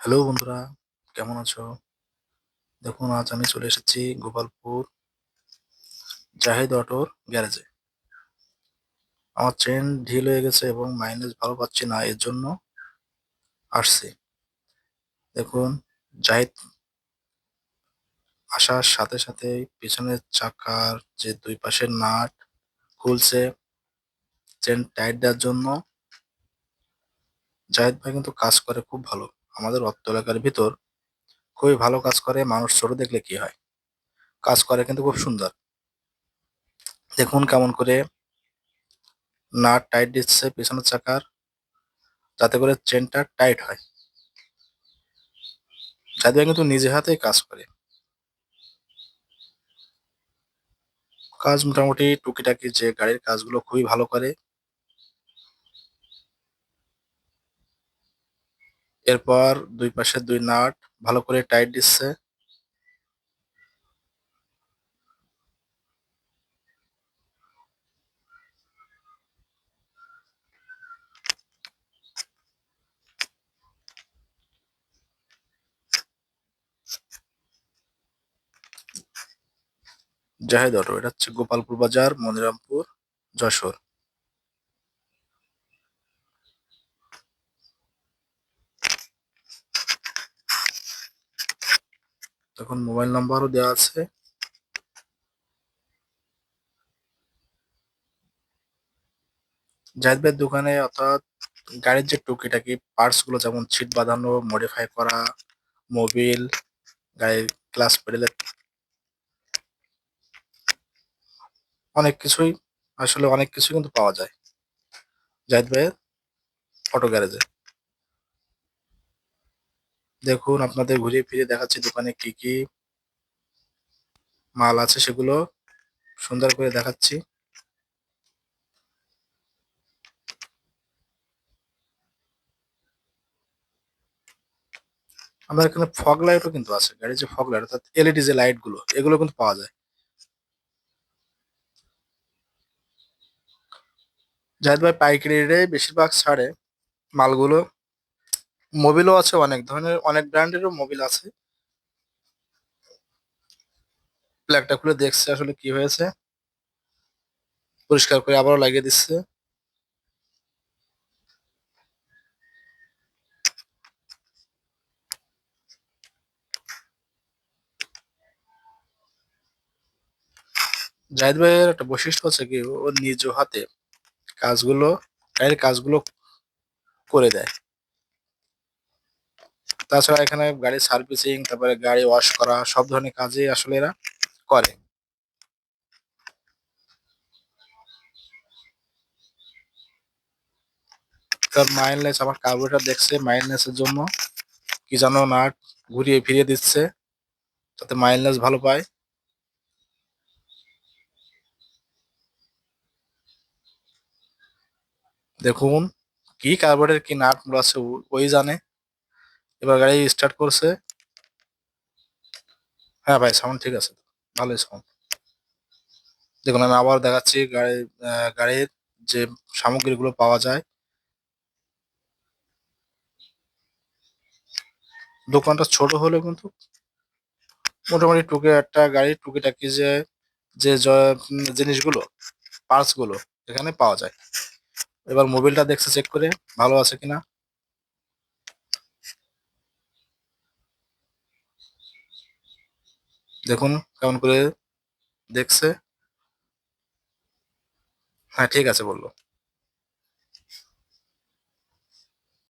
Hello বন্ধুরা, কেমন আছো? দেখুন, আজ আমি চলে এসেছি গোপালপুর জাহিদ অটোর গ্যারেজে। আমার চেন ঢিল হয়ে গেছে এবং মাইলেজ ভালো পাচ্ছি না, এর জন্য আসছি। দেখুন, জাহিদ আসার সাথে সাথে পিছনের চাকার যে দুই পাশের নাট খুলছে, চেন টাইট দেওয়ার জন্য। জাহিদ ভাই কিন্তু কাজ করে খুব ভালো। আমাদের অত্ত এলাকার ভিতর খুবই ভালো কাজ করে, মানুষ ছোট দেখলে কি হয়? কাজ করে কিন্তু খুব সুন্দর। দেখুন কেমন করে নাট টাইট দিচ্ছে পিছনের চাকার, যাতে করে চেনটা টাইট হয়। ভাই কিন্তু নিজে হাতেই কাজ করে। কাজ মোটামুটি টুকিটাকি যে গাড়ির কাজগুলো খুবই ভালো করে এরপর দুই পাশে দুই নাট, ভালো করে টাইট দিচ্ছে। জাহেদ অটো, এটা হচ্ছে গোপালপুর বাজার, মনিরামপুর, যশোর। তখন মোবাইল নাম্বারও দেওয়া আছে। জাহিদ ভাইয়ের দোকানে অর্থাৎ গাড়ির যে টুকিটাকি পার্টসগুলো যেমন সিট বাঁধানো মডিফাই করা মোবিল গাড়ির ক্লাস পেডেলের অনেক কিছুই, আসলে অনেক কিছু কিন্তু পাওয়া যায়। জাহিদ ভাইয়ের অটো গ্যারেজে দেখুন, আপনাদের ঘুরিয়ে ফিরিয়ে দেখাচ্ছি দোকানে কি কি মাল আছে সেগুলো। সুন্দর করে দেখাচ্ছি। আমাদের এখানে ফগ লাইটও কিন্তু আছে, গাড়ির যে ফগ লাইট অর্থাৎ এলইডি যে লাইটগুলো, এগুলো কিন্তু পাওয়া যায়। জাহিদ ভাই পাইকারি রেটে বেশিরভাগ ছাড়ে মালগুলো। মোবিলও আছে অনেক ধরনের, অনেক ব্র্যান্ডেরও মোবিল আছে। প্লাগটা খুলে দেখছে আসলে কি হয়েছে। পরিষ্কার করে আবারও লাগিয়ে দিচ্ছে। জাহিদ ভাইয়ের একটা বৈশিষ্ট্য হচ্ছে কি, ও নিজ হাতে কাজগুলো গাড়ির কাজগুলো করে দেয়। তাছাড়া এখানে গাড়ি সার্ভিসিং, তারপরে গাড়ি ওয়াশ করা, সব ধরনের কাজই আসলে এরা করে। তার আমার কার্বোরেটর দেখছে মাইলেজের জন্য, কি যেন নাট ঘুরিয়ে ফিরিয়ে দিচ্ছে যাতে মাইলেজ ভালো পায়। দেখুন, কি কার্বোরেটর কি নাট আছে ওই জানে। এবার গাড়ি স্টার্ট করছে। হ্যাঁ ভাই সাউন্ড ঠিক আছে ভালোই সাউন্ড দেখুন, আমি আবার দেখাচ্ছি গাড়ির গাড়ির যে সামগ্রীগুলো পাওয়া যায়। দোকানটা ছোট হলেও কিন্তু মোটামুটি টুকে একটা গাড়ি টুকিটাকি যে যে জিনিসগুলো পার্টসগুলো এখানে পাওয়া যায়। এবার মোবিলটা দেখছে চেক করে, ভালো আছে কিনা? দেখুন কেমন করে দেখছে। হ্যাঁ ঠিক আছে বলল।